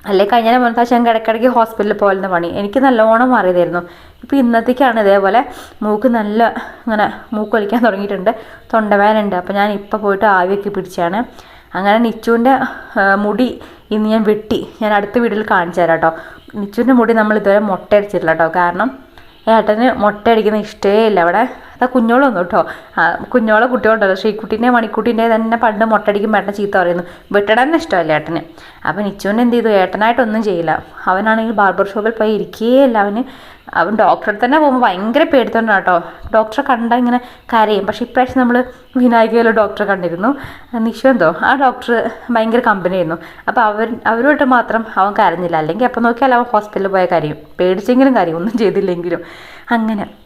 A: അല്ലെ കഴിഞ്ഞ ഞങ്ങൾക്ക് ഇടയ്ക്കിടയ്ക്ക് ഹോസ്പിറ്റലിൽ പോലുന്ന പണി. എനിക്ക് നല്ലോണം മാറിയതായിരുന്നു ഇപ്പോൾ ഇന്നത്തേക്കാണ് ഇതേപോലെ മൂക്ക് നല്ല ഇങ്ങനെ മൂക്ക് വലിക്കാൻ തുടങ്ങിയിട്ടുണ്ട്. തൊണ്ടവേനുണ്ട് അപ്പോൾ ഞാൻ ഇപ്പോൾ പോയിട്ട് ആവിയൊക്കെ പിടിച്ചാണ്. അങ്ങനെ നിച്ചുവിന്റെ മുടി ഇന്ന് ഞാൻ വെട്ടി. ഞാൻ അടുത്ത വീട്ടിൽ കാണിച്ചു തരാം കേട്ടോ. നിച്ചുവിന്റെ മുടി നമ്മൾ ഇതുവരെ മുട്ടയടിച്ചിട്ടില്ല കേട്ടോ. കാരണം ഏട്ടന് മുട്ട അടിക്കുന്ന ഇഷ്ടേ ഇല്ല. അവിടെ അതാ കുഞ്ഞോളൊന്നും കേട്ടോ. കുഞ്ഞോളെ കുട്ടികളുണ്ടല്ലോ ശ്രീക്കുട്ടീന്റെ മണിക്കുട്ടീന്റെ തന്നെ പണ്ട് മുട്ടടിക്കും ഏട്ടൻ ചീത്ത പറയുന്നു. വെട്ടിടാൻ ഇഷ്ടമല്ല ഏട്ടന്? അപ്പം നിച്ചുവിന് എന്ത് ചെയ്തു? ഏട്ടനായിട്ടൊന്നും ചെയ്യില്ല. അവനാണെങ്കിൽ ബാർബർ ഷോപ്പിൽ പോയി ഇരിക്കുകയില്ല അവന് അവൻ ഡോക്ടറെ തന്നെ പോകുമ്പോൾ ഭയങ്കര പേടിത്തോണ്ടാണ് കേട്ടോ ഡോക്ടറെ കണ്ടാൽ ഇങ്ങനെ കരയും. പക്ഷേ ഇപ്രാവശ്യം നമ്മൾ വിനായകയിലെ ഡോക്ടറെ കണ്ടിരുന്നു. നിഷു എന്തോ? ആ ഡോക്ടർ ഭയങ്കര കമ്പനി ആയിരുന്നു. അപ്പോൾ അവർ അവരുമായിട്ട് മാത്രം അവൻ കരഞ്ഞില്ല. അല്ലെങ്കിൽ അപ്പോൾ നോക്കിയാൽ അവൻ ഹോസ്പിറ്റലിൽ പോയ കരയും. പേടിച്ചെങ്കിലും കരയും. ഒന്നും ചെയ്തില്ലെങ്കിലും. അങ്ങനെ.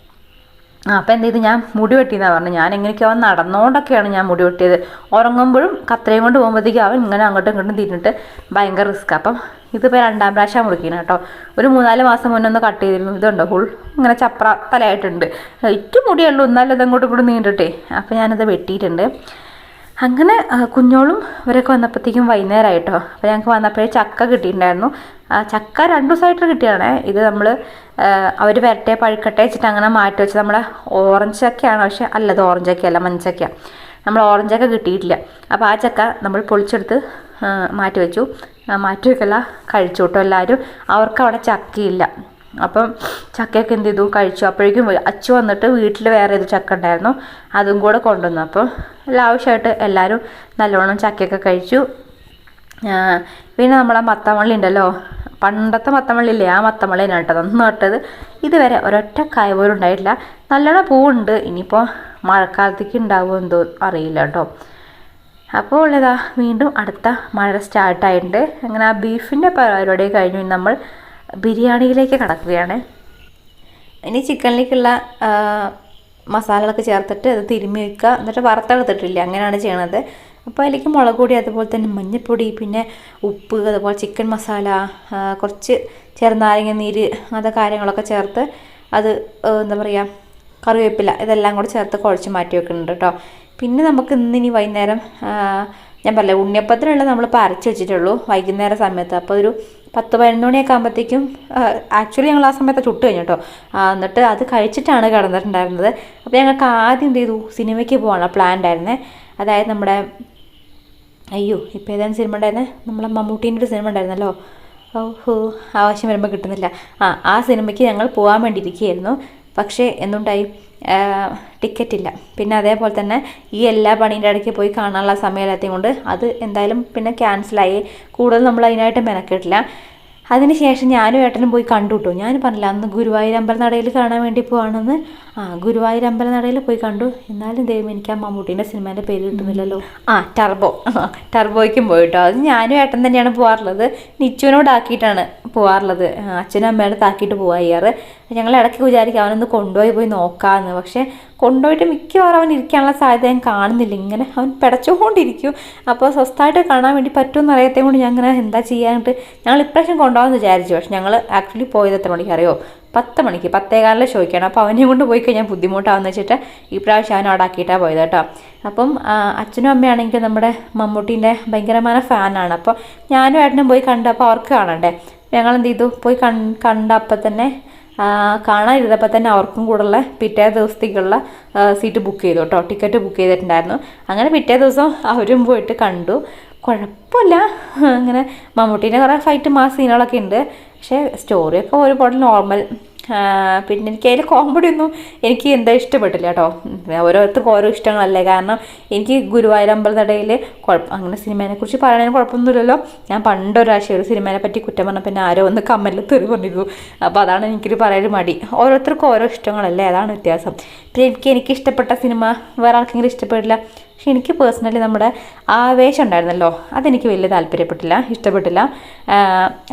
A: അപ്പം എന്ത് ചെയ്ത്? ഞാൻ മുടി വെട്ടിയെന്നാണ് പറഞ്ഞത്. ഞാൻ എങ്ങനെയൊക്കെ നടന്നുകൊണ്ടൊക്കെയാണ് ഞാൻ മുടി വെട്ടിയത്. ഉറങ്ങുമ്പോഴും കത്രയും കൊണ്ട് പോകുമ്പോഴത്തേക്കും അവൻ ഇങ്ങനെ അങ്ങോട്ടും ഇങ്ങോട്ടും തിരിഞ്ഞിട്ട് ഭയങ്കര റിസ്ക് അപ്പം ഇതിപ്പോൾ രണ്ടാം പ്രാവശ്യം മുറിക്കണം കേട്ടോ. ഒരു മൂന്നാൽ മാസം മുന്നേ ഒന്ന് കട്ട് ചെയ്തിരുന്നു. ഇതുണ്ടോ? ഫുൾ ഇങ്ങനെ ചപ്ര തലയായിട്ടുണ്ട്. ഏറ്റവും മുടിയുള്ളൂ എന്നാലും ഇതങ്ങോട്ടും ഇങ്ങോട്ടും നീണ്ടിട്ടേ. അപ്പം ഞാനത് വെട്ടിയിട്ടുണ്ട്. അങ്ങനെ കുഞ്ഞോളും ഇവരൊക്കെ വന്നപ്പോഴത്തേക്കും വൈകുന്നേരമായിട്ടോ അപ്പോൾ ഞങ്ങൾക്ക് വന്നപ്പോഴേ ചക്ക കിട്ടിയിട്ടുണ്ടായിരുന്നു. ചക്ക രണ്ട് ദിവസമായിട്ട് കിട്ടിയതാണേ. ഇത് നമ്മൾ അവർ വരട്ടെ പഴുക്കട്ടെ വെച്ചിട്ട് അങ്ങനെ മാറ്റി വെച്ച് നമ്മുടെ ഓറഞ്ച് ചക്കയാണ്. പക്ഷേ അല്ലത് ഓറഞ്ച് ചക്കയല്ല മഞ്ഞച്ചക്ക നമ്മൾ ഓറഞ്ച് ചക്ക കിട്ടിയിട്ടില്ല. അപ്പോൾ ആ ചക്ക നമ്മൾ പൊളിച്ചെടുത്ത് മാറ്റി വെച്ചു. മാറ്റി വെക്കല്ല കഴിച്ചു. കേട്ടോ എല്ലാവരും അവർക്ക് അവിടെ ചക്കയില്ല. അപ്പം ചക്കയൊക്കെ എന്ത് ചെയ്തു? കഴിച്ചു. അപ്പോഴേക്കും അച്ചു വന്നിട്ട് വീട്ടിൽ വേറെ ഏത് ചക്ക ഉണ്ടായിരുന്നു. അതും കൂടെ കൊണ്ടുവന്നു. അപ്പോൾ ആവശ്യമായിട്ട് എല്ലാവരും നല്ലോണം ചക്കയൊക്കെ കഴിച്ചു. പിന്നെ നമ്മളെ മത്തമള്ളി ഉണ്ടല്ലോ. പണ്ടത്തെ മത്തമള്ളി ഇല്ലേ? ആ മത്തമള്ളിനാണ് കേട്ടോ. നന്ന് നട്ടത് ഇതുവരെ ഒരൊറ്റ കായ പോലും ഉണ്ടായിട്ടില്ല. നല്ലോണം പൂവുണ്ട്. ഇനിയിപ്പോൾ മഴക്കാലത്തേക്ക് ഉണ്ടാവുമോ എന്തോ അറിയില്ല കേട്ടോ. അപ്പോൾ ഉള്ളതാ വീണ്ടും അടുത്ത മഴ സ്റ്റാർട്ടായിട്ടുണ്ട്. അങ്ങനെ ആ ബീഫിന്റെ പരിപാടി കഴിഞ്ഞു. നമ്മൾ ബിരിയാണിയിലേക്ക് കടക്കുകയാണ്. ഇനി ചിക്കനിലേക്കുള്ള മസാലകളൊക്കെ ചേർത്തിട്ട് അത് തിരുമ്മി വയ്ക്കുക എന്നിട്ട് വറുത്തെടുത്തിട്ടില്ല അങ്ങനെയാണ് ചെയ്യണത്. അപ്പോൾ അതിലേക്ക് മുളക് പൊടി അതുപോലെ തന്നെ മഞ്ഞൾപ്പൊടി പിന്നെ ഉപ്പ് അതുപോലെ ചിക്കൻ മസാല കുറച്ച് ചെറുനാരങ്ങ നീര് അങ്ങനത്തെ കാര്യങ്ങളൊക്കെ ചേർത്ത് അത് എന്താ പറയുക കറിവേപ്പില ഇതെല്ലാം കൂടെ ചേർത്ത് കുഴച്ച് മാറ്റി വെക്കുന്നുണ്ട് കേട്ടോ. പിന്നെ നമുക്ക് ഇന്നിനി വൈകുന്നേരം ഞാൻ പറയാം ഉണ്ണിയപ്പത്തിനുള്ള നമ്മൾ അരച്ച് വെച്ചിട്ടുള്ളൂ വൈകുന്നേര സമയത്ത്. അപ്പോൾ ഒരു പത്ത് പതിനൊന്ന് മണിയൊക്കെ ആകുമ്പോഴത്തേക്കും ആക്ച്വലി ഞങ്ങൾ ആ സമയത്ത് ചുട്ട് കഴിഞ്ഞു കേട്ടോ. എന്നിട്ട് അത് കഴിച്ചിട്ടാണ് കിടന്നിട്ടുണ്ടായിരുന്നത്. അപ്പോൾ ഞങ്ങൾക്ക് ആദ്യം എന്ത് ചെയ്തു? സിനിമയ്ക്ക് പോകാനുള്ള പ്ലാൻ ഉണ്ടായിരുന്നേ. അതായത് നമ്മുടെ അയ്യോ ഇപ്പോൾ ഏതാണ് സിനിമ ഉണ്ടായിരുന്നത് നമ്മളെ മമ്മൂട്ടീന്റെ ഒരു സിനിമ ഉണ്ടായിരുന്നല്ലോ. ഓഹോ ആവശ്യം വരുമ്പോൾ കിട്ടുന്നില്ല. ആ ആ സിനിമയ്ക്ക് ഞങ്ങൾ പോകാൻ വേണ്ടി ഇരിക്കുകയായിരുന്നു. പക്ഷേ എന്തുണ്ടായി? ടിക്കറ്റ് ഇല്ല പിന്നെ അതേപോലെ തന്നെ ഈ എല്ലാ പണീന്റെ ഇടയ്ക്ക് പോയി കാണാനുള്ള സമയമില്ലാത്തത് കൊണ്ട് അത് എന്തായാലും പിന്നെ ക്യാൻസലായി. കൂടുതൽ നമ്മൾ അതിനായിട്ട് മെനക്കെട്ടില്ല. അതിനുശേഷം ഞാനും ഏട്ടനും പോയി കണ്ടു കേട്ടോ ഞാൻ പറഞ്ഞില്ല അന്ന് ഗുരുവായൂർ അമ്പലനടയിൽ കാണാൻ വേണ്ടി പോവാണെന്ന്. ആ ഗുരുവായൂർ അമ്പലനടയിൽ പോയി കണ്ടു. എന്നാലും ദൈവം എനിക്ക് ആ മമ്മൂട്ടീന്റെ സിനിമേന്റെ പേര് കിട്ടുന്നില്ലല്ലോ. ആ ടർബോ. ടർബോയ്ക്കും പോയി കേട്ടോ അത് ഞാനും ഏട്ടൻ തന്നെയാണ് പോകാറുള്ളത് നിച്ചുവിനോട് ആക്കിയിട്ടാണ് പോകാറുള്ളത് അച്ഛനും അമ്മയുടെ താക്കിയിട്ട് പോവാ ചെയ്യാറ് ഞങ്ങൾ ഇടയ്ക്ക് വിചാരിക്കും അവനൊന്ന് കൊണ്ടുപോയി പോയി നോക്കാമെന്ന് പക്ഷേ കൊണ്ടുപോയിട്ട് മിക്കവാറും അവൻ ഇരിക്കാനുള്ള സാധ്യത ഞാൻ കാണുന്നില്ല. ഇങ്ങനെ അവൻ പിടച്ചുകൊണ്ടിരിക്കും. അപ്പോൾ സ്വസ്ഥമായിട്ട് കാണാൻ വേണ്ടി പറ്റുമെന്ന് അറിയാത്തത് കൊണ്ട് ഞാൻ അങ്ങനെ എന്താ ചെയ്യാനായിട്ട് ഞങ്ങൾ ഇപ്രാവശ്യം കൊണ്ടുപോകാമെന്ന് വിചാരിച്ചു. പക്ഷെ ഞങ്ങൾ ആക്ച്വലി പോയത് എത്ര മണിക്ക് അറിയോ? പത്ത് മണിക്ക്. പത്തേകാലിൽ ചോദിക്കണം അപ്പോൾ അവനെ കൊണ്ട് പോയി കഴിഞ്ഞാൽ ബുദ്ധിമുട്ടാകുന്ന വെച്ചിട്ട് ഈ പ്രാവശ്യം അവൻ അവിടെ ആക്കിയിട്ടാണ് പോയത് കേട്ടോ. അപ്പം അച്ഛനും അമ്മയാണെങ്കിൽ നമ്മുടെ മമ്മൂട്ടീന്റെ ഭയങ്കരമായ ഫാനാണ്. അപ്പോൾ ഞാനും ഏട്ടനും പോയി കണ്ടപ്പോൾ അവർക്ക് കാണണ്ടേ? ഞങ്ങൾ എന്ത് ചെയ്തു? പോയി കൺ കണ്ടപ്പോൾ തന്നെ കാണാനിരുന്നപ്പോൾ തന്നെ അവർക്കും കൂടെയുള്ള പിറ്റേ ദിവസത്തേക്കുള്ള സീറ്റ് ബുക്ക് ചെയ്തു കേട്ടോ. ടിക്കറ്റ് ബുക്ക് ചെയ്തിട്ടുണ്ടായിരുന്നു. അങ്ങനെ പിറ്റേ ദിവസം അവരും പോയിട്ട് കണ്ടു. കുഴപ്പമില്ല. അങ്ങനെ മമ്മൂട്ടീന്റെ കുറേ ഫൈറ്റ് മാസ് സീനുകളൊക്കെ ഉണ്ട്. പക്ഷേ സ്റ്റോറിയൊക്കെ ഒരുപാട് നോർമൽ പിന്നെ എനിക്ക് അതിൽ കോമഡി ഒന്നും എനിക്ക് എന്താ ഇഷ്ടപ്പെട്ടില്ല കേട്ടോ ഓരോരുത്തർക്കും ഓരോ ഇഷ്ടങ്ങളല്ലേ. കാരണം എനിക്ക് ഗുരുവായൂർ അമ്പലനടയിൽ കുഴപ്പം അങ്ങനെ സിനിമേനെ കുറിച്ച് പറയുന്നതിന് കുഴപ്പമൊന്നുമില്ലല്ലോ. ഞാൻ പണ്ടൊരാഴ്ച ഒരു സിനിമേനെ പറ്റി കുറ്റം പറഞ്ഞ പിന്നെ ആരോ ഒന്ന് കമ്മലിൽ തെറി പറഞ്ഞിരുന്നു. അപ്പോൾ അതാണ് എനിക്കൊരു പറയാൻ മടി. ഓരോരുത്തർക്കും ഓരോ ഇഷ്ടങ്ങളല്ലേ. അതാണ് വ്യത്യാസം. പിന്നെ എനിക്ക് എനിക്ക് ഇഷ്ടപ്പെട്ട സിനിമ വേറെ ആർക്കെങ്കിലും ഇഷ്ടപ്പെടില്ല? പക്ഷെ എനിക്ക് പേഴ്സണലി നമ്മുടെ ആവേശം ഉണ്ടായിരുന്നല്ലോ. അതെനിക്ക് വലിയ താല്പര്യപ്പെട്ടില്ല ഇഷ്ടപ്പെട്ടില്ല.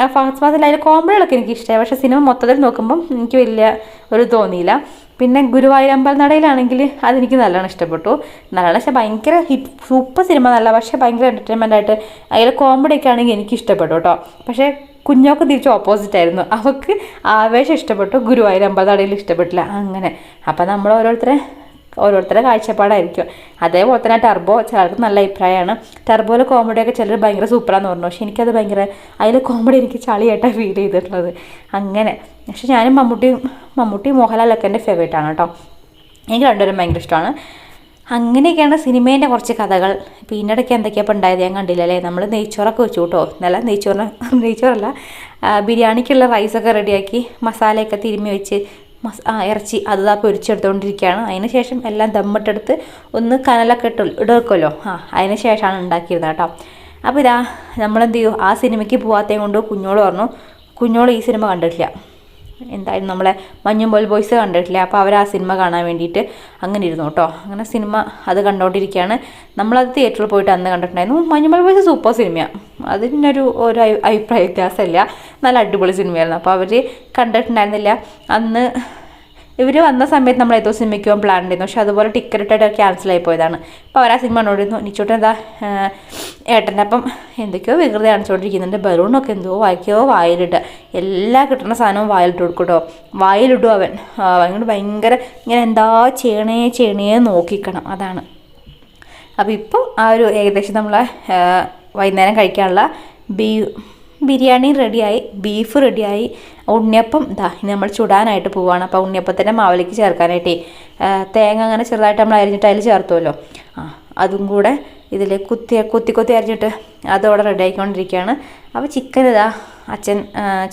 A: ആ ഫാസ്റ്റ് ഫാസ്റ്റിൽ അതിൽ കോമഡികളൊക്കെ എനിക്ക് ഇഷ്ടമായി പക്ഷേ സിനിമ മൊത്തത്തിൽ നോക്കുമ്പം എനിക്ക് വലിയ ഒരു തോന്നിയില്ല. പിന്നെ ഗുരുവായൂർ അമ്പലനടയിലാണെങ്കിൽ അതെനിക്ക് നല്ലോണം ഇഷ്ടപ്പെട്ടു. നല്ലോണം പക്ഷേ ഭയങ്കര ഹിറ്റ് സൂപ്പർ സിനിമ നല്ല പക്ഷേ ഭയങ്കര എന്റർടൈൻമെന്റ് ആയിട്ട് അതിൽ കോമഡി ഒക്കെ ആണെങ്കിൽ എനിക്ക് ഇഷ്ടപ്പെട്ടു കേട്ടോ. പക്ഷേ കുഞ്ഞോക്ക് തിരിച്ച് ഓപ്പോസിറ്റ് ആയിരുന്നു. അവൾക്ക് ആവേശം ഇഷ്ടപ്പെട്ടു ഗുരുവായൂർ അമ്പലനടയിൽ ഇഷ്ടപ്പെട്ടില്ല. അങ്ങനെ. അപ്പം നമ്മൾ ഓരോരുത്തരെ ഓരോരുത്തരുടെ കാഴ്ചപ്പാടായിരിക്കും. അതേപോലെ തന്നെ ടർബോ ചിലർക്ക് നല്ല അഭിപ്രായമാണ്. ടർബോയിലെ കോമഡിയൊക്കെ ചിലർ ഭയങ്കര സൂപ്പറാന്ന് പറഞ്ഞു. പക്ഷെ എനിക്കത് ഭയങ്കര അതിലെ കോമഡി എനിക്ക് ചളിയായിട്ടാണ് ഫീൽ ചെയ്തിട്ടുള്ളത്. അങ്ങനെ. പക്ഷെ ഞാനും മമ്മൂട്ടിയും മമ്മൂട്ടി മോഹൻലാലൊക്കെ എന്റെ ഫേവറേറ്റ് ആണ് കേട്ടോ. എനിക്ക് രണ്ടുപേരും ഭയങ്കര ഇഷ്ടമാണ്. അങ്ങനെയൊക്കെയാണ് സിനിമേന്റെ കുറച്ച് കഥകൾ. എന്തൊക്കെയാണ് ഇപ്പോൾ ഉണ്ടായത് ഞാൻ കണ്ടില്ലല്ലേ നമ്മൾ നെയ്ച്ചോറൊക്കെ വെച്ചു കേട്ടോ. നല്ല നെയ്ച്ചോറിന് നെയ്ച്ചോറല്ല ബിരിയാണിക്കുള്ള റൈസൊക്കെ റെഡിയാക്കി മസാലയൊക്കെ തിരുമ്മി വെച്ച് മസ് ഇറച്ചി അത് ആ പൊരിച്ചെടുത്തുകൊണ്ടിരിക്കുകയാണ് അതിന് ശേഷം എല്ലാം ദമ്മിട്ടെടുത്ത് ഒന്ന് കനലൊക്കെ ഇട്ട് ഇടവെക്കുമല്ലോ ആ അതിന് ശേഷമാണ് ഉണ്ടാക്കിയിരുന്നത് കേട്ടോ. അപ്പോൾ ഇതാ നമ്മളെന്ത് ചെയ്യും ആ സിനിമയ്ക്ക് പോകാത്തത് കൊണ്ട് കുഞ്ഞോൾ പറഞ്ഞു കുഞ്ഞോൾ ഈ സിനിമ കണ്ടിട്ടില്ല. എന്തായാലും നമ്മളെ മഞ്ഞുമ്പോൾ ബോയ്സ് കണ്ടിട്ടില്ല? അപ്പോൾ അവർ ആ സിനിമ കാണാൻ വേണ്ടിയിട്ട് അങ്ങനെ ഇരുന്നു കേട്ടോ. അങ്ങനെ സിനിമ അത് കണ്ടുകൊണ്ടിരിക്കുകയാണ് നമ്മളത് തിയേറ്ററിൽ പോയിട്ട് അന്ന് കണ്ടിട്ടുണ്ടായിരുന്നു. മഞ്ഞുമ്പോൾ ബോയ്സ് സൂപ്പർ സിനിമയാണ് അതിനൊരു ഒരു അഭിപ്രായ വ്യത്യാസമില്ല. നല്ല അടിപൊളി സിനിമയായിരുന്നു അപ്പോൾ അവർ കണ്ടിട്ടുണ്ടായിരുന്നില്ല. അന്ന് ഇവർ വന്ന സമയത്ത് നമ്മൾ ഏതോ സിനിമയ്ക്ക് പോകാൻ പ്ലാൻ ഉണ്ടായിരുന്നു. പക്ഷെ അതുപോലെ ടിക്കറ്റ് ആയി പോയതാണ്. അപ്പോൾ അവർ ആ സിനിമ കണ്ടോണ്ടിരുന്നു. നിച്ചോട്ട് എന്താ ഏട്ടന്റെ അപ്പം എന്തൊക്കെയോ വികൃതി കാണിച്ചുകൊണ്ടിരിക്കുന്നുണ്ട് ബലൂണൊക്കെ എന്തോ വായിക്കോ വായിലിട്ട് എല്ലാ കിട്ടുന്ന സാധനവും വായിലിട്ട് കൊടുക്കട്ടോ. കേട്ടോ വായിലിടും അവൻ. അങ്ങോട്ട് ഭയങ്കര ഇങ്ങനെ എന്താ ചെയ്യണേ ചെയ്യണേ നോക്കിക്കണം. അതാണ്. അപ്പോൾ ഇപ്പം ആ ഒരു ഏകദേശം നമ്മളെ വൈകുന്നേരം കഴിക്കാനുള്ള ബീ ബിരിയാണി റെഡിയായി ബീഫ് റെഡിയായി. ഉണ്ണിയപ്പം ഇതാ ഇനി നമ്മൾ ചുടാനായിട്ട് പോവുകയാണ് അപ്പോൾ ഉണ്ണിയപ്പത്തിന്റെ മാവിലേക്ക് ചേർക്കാനായിട്ടേ തേങ്ങ അങ്ങനെ ചെറുതായിട്ട് നമ്മൾ അരിഞ്ഞിട്ട് അതിൽ ചേർത്തുമല്ലോ ആ അതും കൂടെ ഇതിൽ കുത്തി കുത്തി കുത്തി അരിഞ്ഞിട്ട് അതോടെ റെഡി ആയിക്കൊണ്ടിരിക്കുകയാണ്. അപ്പോൾ ചിക്കൻ ഇതാ അച്ഛൻ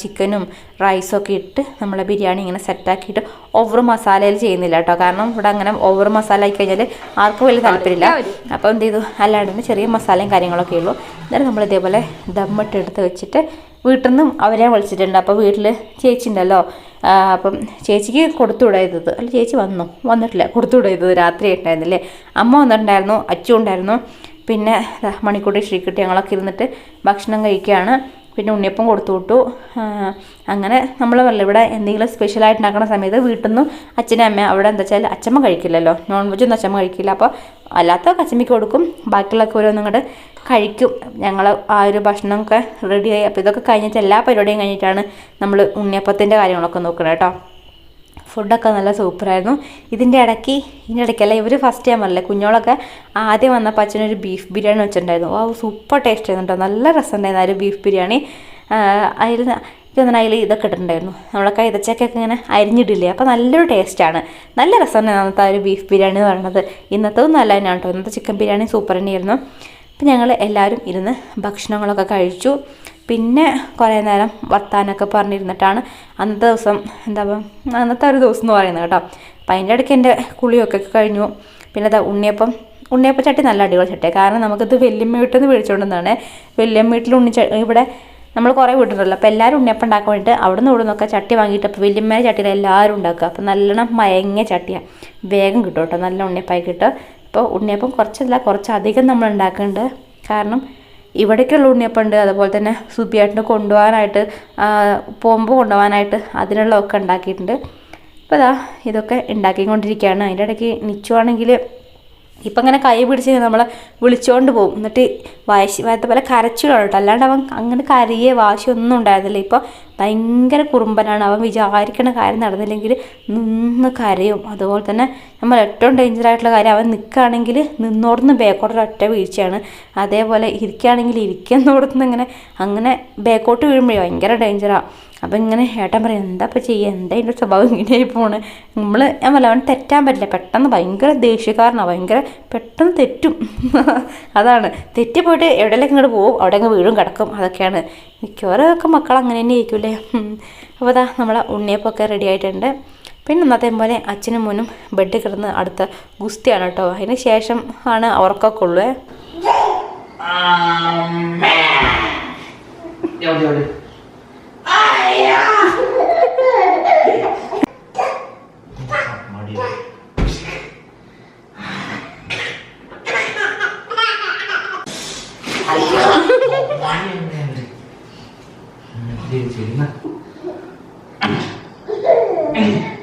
A: ചിക്കനും റൈസൊക്കെ ഒക്കെ ഇട്ട് നമ്മളെ ബിരിയാണി ഇങ്ങനെ സെറ്റാക്കിയിട്ട് ഓവർ മസാലയിൽ ചെയ്യുന്നില്ല കേട്ടോ. കാരണം ഇവിടെ അങ്ങനെ ഓവർ മസാല ആയി കഴിഞ്ഞാൽ ആർക്കും വലിയ താല്പര്യമില്ല. അപ്പോൾ എന്ത് ചെയ്തു? അല്ലാണ്ട് തന്നെ ചെറിയ മസാലയും കാര്യങ്ങളൊക്കെ ഉള്ളൂ. എന്നിട്ട് നമ്മൾ ഇതേപോലെ ദമ്മിട്ട് എടുത്ത് വെച്ചിട്ട് വീട്ടിൽ നിന്നും അവരെ വിളിച്ചിട്ടുണ്ട്. അപ്പോൾ വീട്ടിൽ ചേച്ചി ഉണ്ടല്ലോ. അപ്പം ചേച്ചിക്ക് കൊടുത്തുവിടായത് അല്ല ചേച്ചി വന്നു. വന്നിട്ടില്ല. കൊടുത്തുവിടായത് രാത്രി ഉണ്ടായിരുന്നില്ലേ അമ്മ വന്നിട്ടുണ്ടായിരുന്നു. അച്ചു ഉണ്ടായിരുന്നു. പിന്നെ മണിക്കൂട്ടി ശ്രീക്കുട്ടി ഞങ്ങളൊക്കെ ഇരുന്നിട്ട് ഭക്ഷണം കഴിക്കുകയാണ്. പിന്നെ ഉണ്ണിയപ്പം കൊടുത്തു വിട്ടു. അങ്ങനെ നമ്മൾ ഇവിടെ എന്തെങ്കിലും സ്പെഷ്യലായിട്ട് ഉണ്ടാക്കുന്ന സമയത്ത് വീട്ടിൽ നിന്നും അച്ഛനും അമ്മ അവിടെ എന്താ വെച്ചാൽ അച്ഛമ്മ കഴിക്കില്ലല്ലോ. നോൺ വെജ് ഒന്നും അച്ഛമ്മ കഴിക്കില്ല. അപ്പോൾ അല്ലാത്ത അച്ഛമ്മയ്ക്ക് കൊടുക്കും. ബാക്കിയുള്ളൊക്കെ ഓരോന്നും കൂടെ കഴിക്കും. ഞങ്ങൾ ആ ഒരു ഭക്ഷണമൊക്കെ റെഡിയായി അപ്പോൾ ഇതൊക്കെ കഴിഞ്ഞിട്ട് എല്ലാ പരിപാടിയും കഴിഞ്ഞിട്ടാണ് നമ്മൾ ഉണ്ണിയപ്പത്തിന്റെ കാര്യങ്ങളൊക്കെ നോക്കുന്നത് കേട്ടോ. ഫുഡൊക്കെ നല്ല സൂപ്പറായിരുന്നു. ഇതിന്റെ ഇടയ്ക്ക് ഇതിന്റെ ഇടയ്ക്കല്ല ഇവർ ഫസ്റ്റ് ടൈം അല്ലേ കുഞ്ഞോളൊക്കെ ആദ്യം വന്നപ്പോൾ അച്ഛനൊരു ബീഫ് ബിരിയാണി വെച്ചിട്ടുണ്ടായിരുന്നു. ആ സൂപ്പർ ടേസ്റ്റ് ആയിരുന്നു കേട്ടോ നല്ല രസമുണ്ടായിരുന്നു ആ ഒരു ബീഫ് ബിരിയാണി അതിൽ ഇതൊന്നും അതിൽ ഇതൊക്കെ ഇട്ടിട്ടുണ്ടായിരുന്നു. നമ്മളെ കൈതച്ചക്കൊക്കെ ഇങ്ങനെ അരിഞ്ഞിട്ടില്ലേ അപ്പോൾ നല്ലൊരു ടേസ്റ്റാണ് നല്ല രസമാണ് അന്നത്തെ ആ ഒരു ബീഫ് ബിരിയാണി എന്ന് പറയുന്നത്. ഇന്നത്തതും നല്ല തന്നെയാണ് കേട്ടോ ഇന്നത്തെ ചിക്കൻ ബിരിയാണി സൂപ്പർ തന്നെയായിരുന്നു. അപ്പം ഞങ്ങൾ എല്ലാവരും ഇരുന്ന് ഭക്ഷണങ്ങളൊക്കെ കഴിച്ചു. പിന്നെ കുറേ നേരം വർത്താനമൊക്കെ പറഞ്ഞിരുന്നിട്ടാണ് അന്നത്തെ ദിവസം എന്താ പറയുക അന്നത്തെ ഒരു ദിവസം എന്ന് പറയുന്നത് കേട്ടോ. അപ്പം അതിന്റെ ഇടയ്ക്ക് എന്റെ കുളിയൊക്കെ കഴിഞ്ഞു. പിന്നെ അതാ ഉണ്ണിയപ്പം ഉണ്ണിയപ്പം ചട്ടി നല്ല അടിപൊളി ചട്ടിയാണ് കാരണം നമുക്കിത് വല്യമ്മ വീട്ടിൽ നിന്ന് മേടിച്ചുകൊണ്ടെന്നാണ് വല്യമ്മ വീട്ടിൽ ഉണ്ണി ഇവിടെ നമ്മൾ കുറേ വീട്ടിലുണ്ടല്ലോ. അപ്പോൾ എല്ലാവരും ഉണ്ണിയപ്പം ഉണ്ടാക്കാൻ വേണ്ടിയിട്ട് അവിടെ നിന്ന് ഇവിടെ നിന്നൊക്കെ ചട്ടി വാങ്ങിയിട്ട് അപ്പോൾ വല്യമ്മേന്റെ ചട്ടിയിൽ എല്ലാവരും ഉണ്ടാക്കുക. അപ്പോൾ നല്ലോണം മയങ്ങിയ ചട്ടിയാണ് വേഗം കിട്ടും കേട്ടോ. നല്ല ഉണ്ണിയപ്പമായി കിട്ടും. അപ്പോൾ ഉണ്ണിയപ്പം കുറച്ചല്ല കുറച്ചധികം നമ്മൾ ഉണ്ടാക്കുന്നുണ്ട്. കാരണം ഇവിടേക്കുള്ള ഉണ്ണിയപ്പമുണ്ട് അതുപോലെ തന്നെ സുബിയാട്ടിന് കൊണ്ടുപോകാനായിട്ട് പോകുമ്പോൾ കൊണ്ടുപോകാനായിട്ട് അതിനുള്ളതൊക്കെ ഉണ്ടാക്കിയിട്ടുണ്ട്. അപ്പോൾ അതാ ഇതൊക്കെ ഉണ്ടാക്കിക്കൊണ്ടിരിക്കുകയാണ്. അതിന്റെ ഇടയ്ക്ക് നിച്ചു ആണെങ്കിൽ ഇപ്പം അങ്ങനെ കൈ പിടിച്ച് നമ്മളെ വിളിച്ചുകൊണ്ട് പോകും എന്നിട്ട് വാശി വാത്ത പോലെ കരച്ചിലാണ് കേട്ടോ. അല്ലാണ്ട് അവൻ അങ്ങനെ കരയെ വാശിയൊന്നും ഉണ്ടായിരുന്നില്ല. ഇപ്പോൾ ഭയങ്കര കുറുമ്പനാണ്. അവൻ വിചാരിക്കണ കാര്യം നടന്നില്ലെങ്കിൽ നിന്ന് കരയും. അതുപോലെ തന്നെ നമ്മൾ ഏറ്റവും ഡേഞ്ചർ ആയിട്ടുള്ള കാര്യം അവൻ നിൽക്കുകയാണെങ്കിൽ നിന്നോടുന്ന് ബാക്കോട്ടൊരു ഒറ്റ വീഴ്ചയാണ്. അതേപോലെ ഇരിക്കുകയാണെങ്കിൽ ഇരിക്കുന്നോടത്തുനിന്ന് ഇങ്ങനെ അങ്ങനെ ബാക്കോട്ട് വീഴുമ്പോഴേ ഭയങ്കര ഡേഞ്ചറാണ് അപ്പം ഇങ്ങനെ ഏട്ടൻ പറയും എന്താ ഇപ്പം ചെയ്യുക എന്താ അതിന്റെ സ്വഭാവം ഇങ്ങനെയായി പോണ്? നമ്മൾ ഞാൻ പറയില്ല അവൻ തെറ്റാൻ പറ്റില്ല. പെട്ടെന്ന് ഭയങ്കര ദേഷ്യക്കാരനാണ് ഭയങ്കര പെട്ടെന്ന് തെറ്റും. അതാണ്. തെറ്റിപ്പോയിട്ട് എവിടെയെങ്കിലും ഇങ്ങോട്ട് പോകും അവിടെ അങ്ങ് വീഴും കിടക്കും. അതൊക്കെയാണ്. മിക്കവാറും ഒക്കെ മക്കൾ അങ്ങനെ തന്നെ ആയിരിക്കുമല്ലേ അപ്പോൾ അതാ നമ്മളെ ഉണ്ണിയപ്പൊക്കെ റെഡി ആയിട്ടുണ്ട്. പിന്നെ അന്നത്തെ പോലെ അച്ഛനും മോനും ബെഡ് കിടന്ന് അടുത്ത ഗുസ്തിയാണ് കേട്ടോ. അതിന് ശേഷം ആണ് അവർക്കൊക്കെ ഉള്ളൂ.
B: എവിടെ എവിടെ